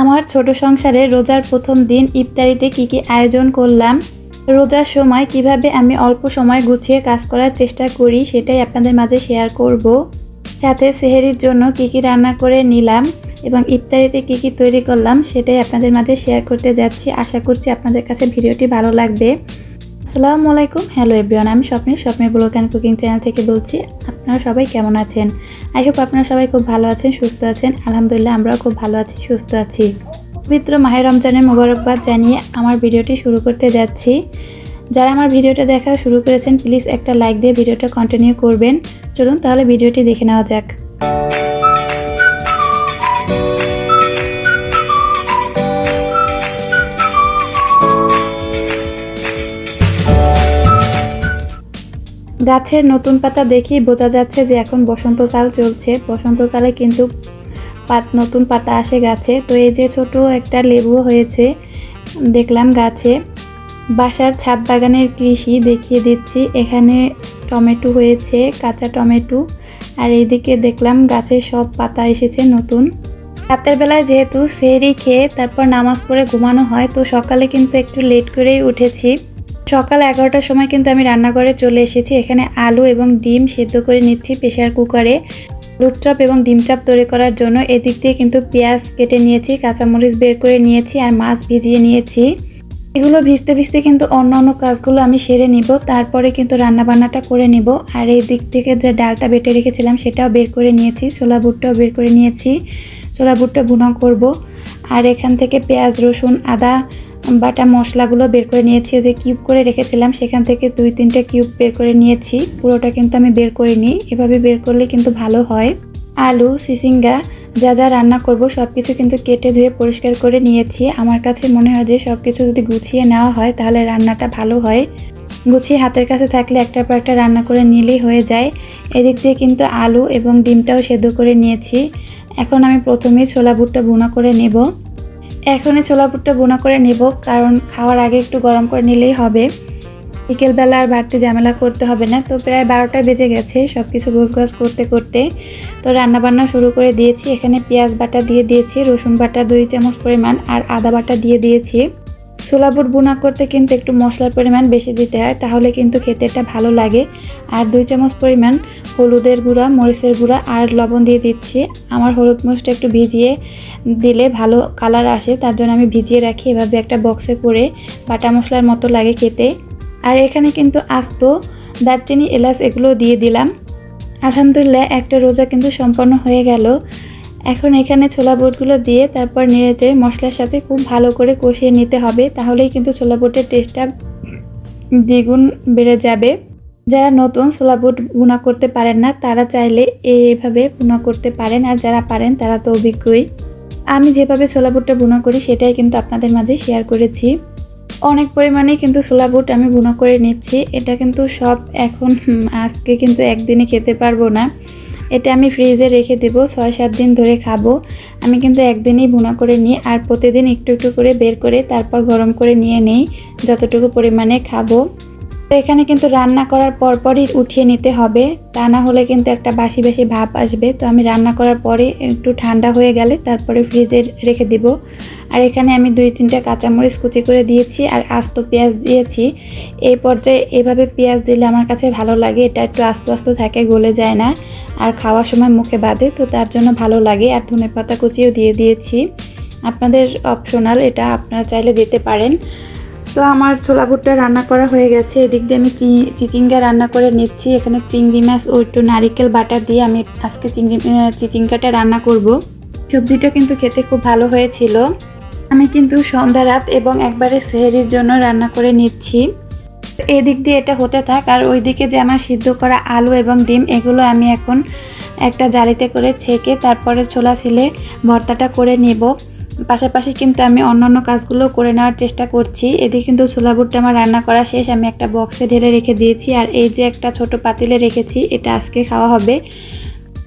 আমার ছোট সংসারে রোজার প্রথম দিন ইফতারিতে কি কি আয়োজন করলাম? রোজার সময় কীভাবে আমি অল্প সময় গুছিয়ে কাজ করার চেষ্টা করি সেটাই আপনাদের মাঝে শেয়ার করব। সাথে সেহেরির জন্য কি কি রান্না করে নিলাম এবং ইফতারিতে কি কি তৈরি করলাম সেটাই আপনাদের মাঝে শেয়ার করতে যাচ্ছি। আশা করছি আপনাদের কাছে ভিডিওটি ভালো লাগবে। আসসালামু আলাইকুম। হ্যালো এভরিওয়ান আমি স্বপ্নের স্বপ্নের ব্লগ অ্যান্ড কুকিং চ্যানেল থেকে বলছি, আপনারা সবাই কেমন আছেন? আই হোপ আপনারা সবাই খুব ভালো আছেন, সুস্থ আছেন। আলহামদুলিল্লাহ, আমরাও খুব ভালো আছি, সুস্থ আছি। পবিত্র মাহের রমজানের মোবারকবাদ জানিয়ে আমার ভিডিওটি শুরু করতে যাচ্ছি। যারা আমার ভিডিওটা দেখা শুরু করেছেন প্লিজ একটা লাইক দিয়ে ভিডিওটা কন্টিনিউ করবেন। চলুন তাহলে ভিডিওটি দেখে নেওয়া যাক। গাছের নতুন পাতা দেখেই বোঝা যাচ্ছে যে এখন বসন্তকাল চলছে। বসন্তকালে কিন্তু পাত, নতুন পাতা আসে গাছে। তো এই যে ছোট একটা লেবু হয়েছে দেখলাম গাছে। বাসার ছাদ বাগানের কৃষি দেখিয়ে দিচ্ছি। এখানে টমেটো হয়েছে, কাঁচা টমেটো। আর এইদিকে দেখলাম গাছে সব পাতা এসেছে নতুন। রাতের বেলায় যেহেতু সেরি খেয়ে তারপর নামাজ পড়ে ঘুমানো হয়, তো সকালে কিন্তু একটু লেট করেই উঠেছি। সকাল এগারোটার সময় কিন্তু আমি রান্নাঘরে চলে এসেছি। এখানে আলু এবং ডিম সেদ্ধ করে নিচ্ছি প্রেশার কুকারে। আলুর চপ এবং ডিম চপ তৈরি করার জন্য এদিক দিয়ে কিন্তু পেঁয়াজ কেটে নিয়েছি, কাঁচামরিচ বের করে নিয়েছি আর মাছ ভিজিয়ে নিয়েছি। এগুলো ভিজতে ভিজতে কিন্তু অন্য অন্য কাজগুলো আমি সেরে নিব, তারপরে কিন্তু রান্না বান্নাটা করে নিব। আর এই দিক থেকে যে ডালটা বেটে রেখেছিলাম সেটাও বের করে নিয়েছি, ছোলা বুটটাও বের করে নিয়েছি। ছোলা বুটটা বুনা করব। আর এখান থেকে পেঁয়াজ, রসুন, আদা বাটা মশলাগুলো বের করে নিয়েছি যে কিউব করে রেখেছিলাম, সেখান থেকে দুই তিনটে কিউব বের করে নিয়েছি। পুরোটা কিন্তু আমি বের করিনি, এভাবে বের করলে কিন্তু ভালো হয়। আলু, সিসিঙ্গা, যা যা রান্না করব সব কিছু কিন্তু কেটে ধুয়ে পরিষ্কার করে নিয়েছি। আমার কাছে মনে হয় যে সব কিছু যদি গুছিয়ে নেওয়া হয়, তাহলে রান্নাটা ভালো হয়। গুছিয়ে হাতের কাছে থাকলে একটার পর একটা রান্না করে নিলেই হয়ে যায়। এদিক দিয়ে কিন্তু আলু এবং ডিমটাও সেদ্ধ করে নিয়েছি। এখন আমি প্রথমেই ছোলা বুটটা ভুনা করে নেব। এখনই ছোলা বুটটা বোনা করে নেব, কারণ খাওয়ার আগে একটু গরম করে নিলেই হবে। বিকেলবেলা আর বাড়তি ঝামেলা করতে হবে না। তো প্রায় বারোটা বেজে গেছে সব কিছু গোছগাছ করতে করতে। তো রান্নাবান্না শুরু করে দিয়েছি। এখানে পেঁয়াজ বাটা দিয়ে দিয়েছি, রসুন বাটা দুই চামচ পরিমাণ আর আদা বাটা দিয়ে দিয়েছি। ছোলা বুট বোনা করতে কিন্তু একটু মশলার পরিমাণ বেশি দিতে হয়, তাহলে কিন্তু খেতে এটা ভালো লাগে। আর দুই চামচ পরিমাণ হলুদের গুঁড়া, মরিচের গুঁড়া আর লবণ দিয়ে দিচ্ছি। আমার হলুদ মরিচটা একটু ভিজিয়ে দিলে ভালো কালার আসে, তার জন্য আমি ভিজিয়ে রাখি। এভাবে একটা বক্সে করে বাটা মশলার মতো লাগে খেতে। আর এখানে কিন্তু আস্ত দারচিনি, এলাচ এগুলো দিয়ে দিলাম। আলহামদুলিল্লাহ একটা রোজা কিন্তু সম্পন্ন হয়ে গেল। এখন এখানে ছোলা বোটগুলো দিয়ে তারপর নেড়ে চেড়ে মশলার সাথে খুব ভালো করে কষিয়ে নিতে হবে, তাহলেই কিন্তু ছোলা বুটের টেস্টটা দ্বিগুণ বেড়ে যাবে। যারা নতুন ছোলা বুট বুনা করতে পারেন না, তারা চাইলে এইভাবে বুনা করতে পারেন। আর যারা পারেন, তারা তো অভিজ্ঞই। আমি যেভাবে ছোলা বুটটা বুনা করি, সেটাই কিন্তু আপনাদের মাঝে শেয়ার করেছি। অনেক পরিমাণে কিন্তু ছোলা বুট আমি বুনা করে নিচ্ছি। এটা কিন্তু সব এখন আজকে কিন্তু একদিনে খেতে পারব না। এটা আমি ফ্রিজে রেখে দেব ছয় সাত দিন ধরে খাব। আমি কিন্তু একদিনই ভুনা করে নিই, আর প্রতিদিন একটু একটু করে বের করে তারপর গরম করে নিয়ে নেই, যতটুকু পরিমাণে খাব। তো এখানে কিন্তু রান্না করার পরপরই উঠিয়ে নিতে হবে। তা না হলে কিন্তু একটা বাসি বাসি ভাব আসবে। তো আমি রান্না করার পরে একটু ঠান্ডা হয়ে গেলে তারপরে ফ্রিজে রেখে দিব। আর এখানে আমি দুই তিনটা কাঁচামরিচ কুচি করে দিয়েছি আর আস্ত পেঁয়াজ দিয়েছি। এই পর্যায়ে এভাবে পেঁয়াজ দিলে আমার কাছে ভালো লাগে। এটা একটু আস্তে আস্তে থাকে, গলে যায় না আর খাওয়ার সময় মুখে বাঁধে। তো তার জন্য ভালো লাগে। আর ধনে পাতা কুচিও দিয়ে দিয়েছি। আপনাদের অপশনাল এটা আপনারা চাইলে দিতে পারেন। তো আমার ছোলা ভুট্টা রান্না করা হয়ে গেছে। এদিক দিয়ে আমি চিচিঙ্গা রান্না করে নিচ্ছি। এখানে চিংড়ি মাছ ও একটু নারিকেল বাটা দিয়ে আমি আজকে চিংড়ি চিচিঙ্গাটা রান্না করব। সবজিটা কিন্তু খেতে খুব ভালো হয়েছিল। আমি কিন্তু সন্ধ্যা রাত এবং একবারে সেহেরির জন্য রান্না করে নিচ্ছি। এদিক দিয়ে এটা হতে থাক আর ওইদিকে যে আমার সিদ্ধ করা আলু এবং ডিম, এগুলো আমি এখন একটা জালিতে করে ছেঁকে তারপরে ছোলা ছিলে ভর্তাটা করে নেব। পাশাপাশি কিন্তু আমি অন্যান্য কাজগুলো করে নেওয়ার চেষ্টা করছি। এদিকে কিন্তু ছোলা বুটটা আমার রান্না করা শেষ। আমি একটা বক্সে ঢেলে রেখে দিয়েছি। আর এই যে একটা ছোট পাতিলে রেখেছি, এটা আজকে খাওয়া হবে।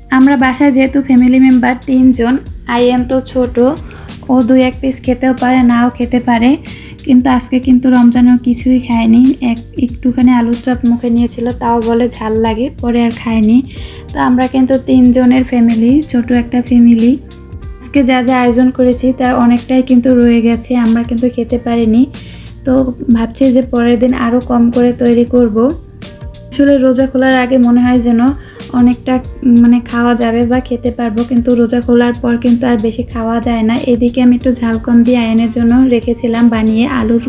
আমরা বাসায় যেহেতু ফ্যামিলি মেম্বার তিনজন, আইয়ান তো ছোট, ও দুই এক পিস খেতেও পারে, নাও খেতে পারে। কিন্তু আজকে কিন্তু রমজানও কিছুই খায়নি। এক, একটুখানি আলুর চপ মুখে নিয়েছিল, তাও বলে ঝাল লাগে, পরে আর খায়নি। তো আমরা কিন্তু তিনজনের ফ্যামিলি ছোট একটা ফ্যামিলি আজকে যা যা আয়োজন করেছি তার অনেকটাই কিন্তু রয়ে গেছে, আমরা কিন্তু খেতে পারিনি। তো ভাবছি যে পরের দিন আরও কম করে তৈরি করব। আসলে রোজা খোলার আগে মনে হয় যেন অনেকটা মানে খাওয়া যাবে বা খেতে পারব, কিন্তু রোজা খোলার পর কিন্তু আর বেশি খাওয়া যায় না। এদিকে আমি একটু ঝাল কম দিয়ে আয়নের জন্য রেখেছিলাম বানিয়ে আলুর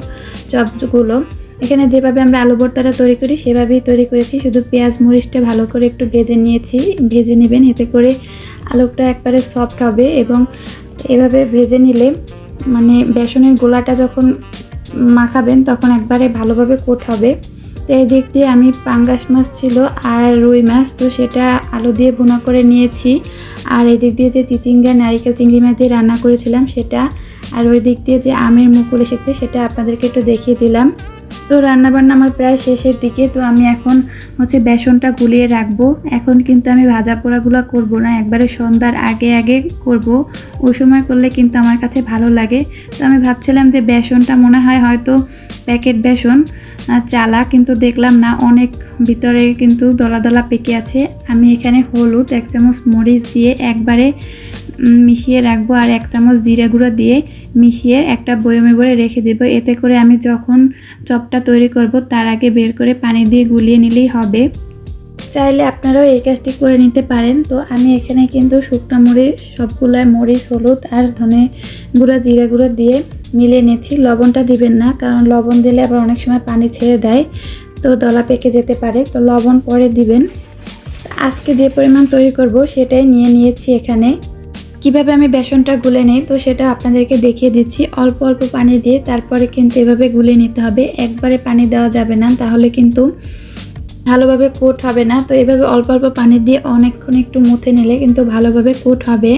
চপগুলো। এখানে যেভাবে আমরা আলু ভর্তাটা তৈরি করি, সেভাবেই তৈরি করেছি। শুধু পেঁয়াজ মরিচটা ভালো করে একটু ভেজে নিয়েছি। ভেজে নেবেন, এতে করে আলুটা একবারে সফট হবে এবং এভাবে ভেজে নিলে মানে বেসনের গোলাটা যখন মাখাবেন, তখন একবারে ভালোভাবে কোট হবে। তো এই দিক দিয়ে আমি পাঙ্গাস মাছ ছিল আর রুই মাছ, তো সেটা আলু দিয়ে ভুনা করে নিয়েছি। আর এই দিক দিয়ে যে চিচিঙ্গা, নারিকেল, চিংড়ি মাছ দিয়ে রান্না করেছিলাম সেটা, আর ওই দিক দিয়ে যে আমের মুকুল এসেছে, সেটা আপনাদেরকে একটু দেখিয়ে দিলাম। তো রান্নাবান্না আমার প্রায় শেষের দিকে, তো আমি এখন হচ্ছে বেসনটা গুলিয়ে রাখব। এখন কিন্তু আমি ভাজা পোড়াগুলো করব না, একবারে সন্ধ্যার আগে আগে করব। ওই সময় করলে কিন্তু আমার কাছে ভালো লাগে। তো আমি ভাবছিলাম যে বেসনটা মনে হয় হয়তো প্যাকেট বেসন চালা, কিন্তু দেখলাম না, অনেক ভিতরে কিন্তু দলা দলা পেকে আছে। আমি এখানে হলুদ, এক চামচ মরিচ দিয়ে একবারে মিশিয়ে রাখব আর এক চামচ জিরা গুঁড়ো দিয়ে মিশিয়ে একটা বয়মে ভরে রেখে দেবো। এতে করে আমি যখন চপটা তৈরি করব, তার আগে বের করে পানি দিয়ে গুলিয়ে নিলেই হবে। চাইলে আপনারাও এই কাজটি করে নিতে পারেন। তো আমি এখানে কিন্তু শুকনো মরিচ সবগুলোয় মরিচ, হলুদ আর ধনে গুঁড়া, জিরা গুঁড়ো দিয়ে মিলিয়ে নিচ্ছি। লবণটা দিবেন না, কারণ লবণ দিলে আবার অনেক সময় পানি ছেড়ে দেয়। তো দলা পেকে যেতে পারে, তো লবণ পরে দিবেন। আজকে যে পরিমাণ তৈরি করব, সেটাই নিয়ে নিয়েছি এখানে। কীভাবে আমি বেসনটা গুলে নিই, তো সেটা আপনাদেরকে দেখিয়ে দিচ্ছি। অল্প অল্প পানি দিয়ে তারপরে কিন্তু এভাবে গুলে নিতে হবে। একবারে পানি দেওয়া যাবে না, তাহলে কিন্তু ভালোভাবে কোট হবে না। তো এভাবে অল্প অল্প পানি দিয়ে অনেকক্ষণ একটু মুথে নিলে কিন্তু ভালোভাবে কোট হবে।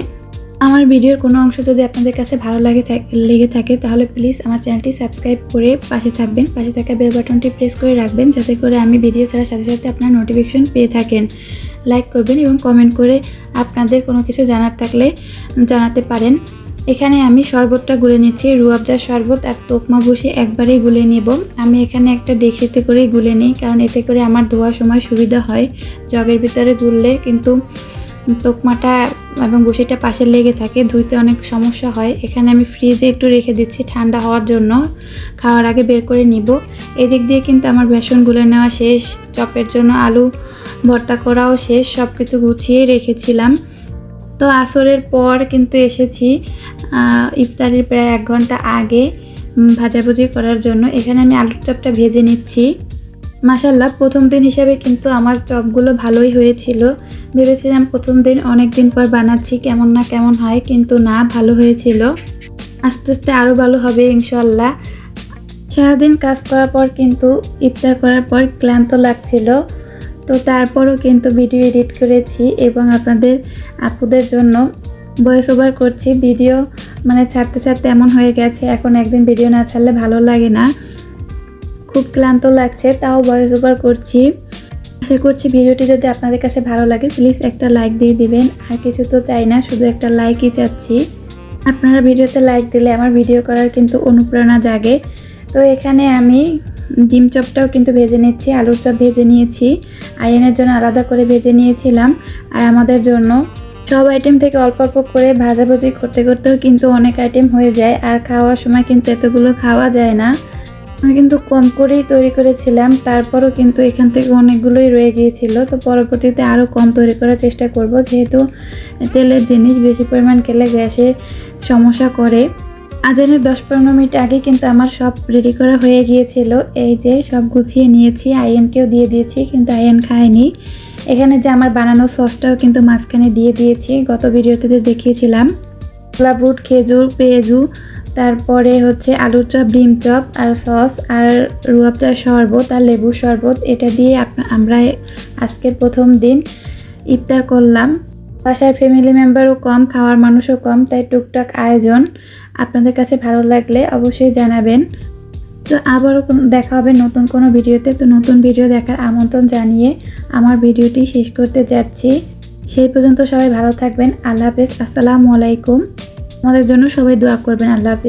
আমার ভিডিওর কোনো অংশ যদি আপনাদের কাছে ভালো লাগে লেগে থাকে, তাহলে প্লিজ আমার চ্যানেলটি সাবস্ক্রাইব করে পাশে থাকবেন। পাশে থাকা বেল বাটনটি প্রেস করে রাখবেন, যাতে করে আমি ভিডিও ছাড়ার সাথে সাথে আপনার নোটিফিকেশন পেয়ে থাকেন। লাইক করবেন এবং কমেন্ট করে আপনাদের কোনো কিছু জানার থাকলে জানাতে পারেন। এখানে আমি শরবতটা গুলে নিচ্ছি রুয়াবজার শরবত আর তোকমা বসে একবারেই গুলে নেব। আমি এখানে একটা ডেকসিতে করেই গুলে নিই, কারণ এতে করে আমার ধোয়ার সময় সুবিধা হয়। জগের ভিতরে গুললে কিন্তু তোকমাটা এবং বসিটা পাশে লেগে থাকে, ধুইতে অনেক সমস্যা হয়। এখানে আমি ফ্রিজে একটু রেখে দিচ্ছি ঠান্ডা হওয়ার জন্য। খাওয়ার আগে বের করে নিব। এদিক দিয়ে কিন্তু আমার বেসন গুলে নেওয়া শেষ। চপের জন্য আলু ভর্তা করাও শেষ। সব কিছু গুছিয়ে রেখেছিলাম। তো আসরের পর কিন্তু এসেছি ইফতারের প্রায় এক ঘণ্টা আগে ভাজাভুজি করার জন্য। এখানে আমি আলুর চপটা ভেজে নিচ্ছি। মাসাল্লাহ প্রথম দিন হিসাবে কিন্তু আমার চপগুলো ভালোই হয়েছিল। ভেবেছিলাম প্রথম দিন অনেক দিন পর বানাচ্ছি, কেমন না কেমন হয়, কিন্তু না, ভালো হয়েছিল। আস্তে আস্তে আরও ভালো হবে ইনশাল্লাহ সারাদিন কাজ করার পর কিন্তু ইফতার করার পর ক্লান্ত লাগছিল। তো তারপরও কিন্তু ভিডিও এডিট করেছি এবং আপনাদের আপুদের জন্য ভয়েস ওভার করছি। ভিডিও মানে ছাড়তে ছাড়তে এমন হয়ে গেছে, এখন একদিন ভিডিও না ছাড়লে ভালো লাগে না। খুব ক্লান্ত লাগছে, তাও ভয়েস ওভার করছি। আশা করছি ভিডিওটি যদি আপনাদের কাছে ভালো লাগে প্লিজ একটা লাইক দিয়ে দিবেন। আর কিছু তো চাই না, শুধু একটা লাইকই চাচ্ছি। আপনারা ভিডিওতে লাইক দিলে আমার ভিডিও করার কিন্তু অনুপ্রেরণা জাগে। তো এখানে আমি ডিম চপটাও কিন্তু ভেজে নিচ্ছি, আলুর চপ ভেজে নিয়েছি আয়নের জন্য আলাদা করে ভেজে নিয়েছিলাম। আর আমাদের জন্য সব আইটেম থেকে অল্প অল্প করে ভাজাভুজি করতে করতেও কিন্তু অনেক আইটেম হয়ে যায়। আর খাওয়ার সময় কিন্তু এতগুলো খাওয়া যায় না। আমি কিন্তু কম করেই তৈরি করেছিলাম, তারপরও কিন্তু এখান থেকে অনেকগুলোই রয়ে গিয়েছিল। তো পরবর্তীতে আরও কম তৈরি করার চেষ্টা করব, যেহেতু তেলের জিনিস বেশি পরিমাণ খেলে গ্যাসে সমস্যা করে। আজানের দশ পনেরো মিনিট আগে কিন্তু আমার সব রেডি করা হয়ে গিয়েছিল। এই যে সব গুছিয়ে নিয়েছি আইএনকেও দিয়ে দিয়েছি, কিন্তু আইএন খায়নি। এখানে যে আমার বানানো সসটাও কিন্তু মাঝখানে দিয়ে দিয়েছি, গত ভিডিওতে দেখিয়েছিলাম। কলা বুট, খেজুর, পেঁয়াজু তারপরে হচ্ছে আলুর চপ, ডিম চপ আর সস আর রুয়াবজার শরবত আর লেবুর শরবত। এটা দিয়ে আমরা আজকের প্রথম দিন ইফতার করলাম। বাসার ফ্যামিলি মেম্বারও কম, খাওয়ার মানুষও কম, তাই টুকটাক আয়োজন আপনাদের কাছে ভালো লাগলে অবশ্যই জানাবেন। তো আবারও দেখা হবে নতুন কোনো ভিডিওতে। তো নতুন ভিডিও দেখার আমন্ত্রণ জানিয়ে আমার ভিডিওটি শেষ করতে যাচ্ছি। সেই পর্যন্ত সবাই ভালো থাকবেন। আল্লাহ হাফেজ। আসসালামু আলাইকুম। আমাদের জন্য সবাই দোয়া করবেন। আল্লাহ হাফেজ।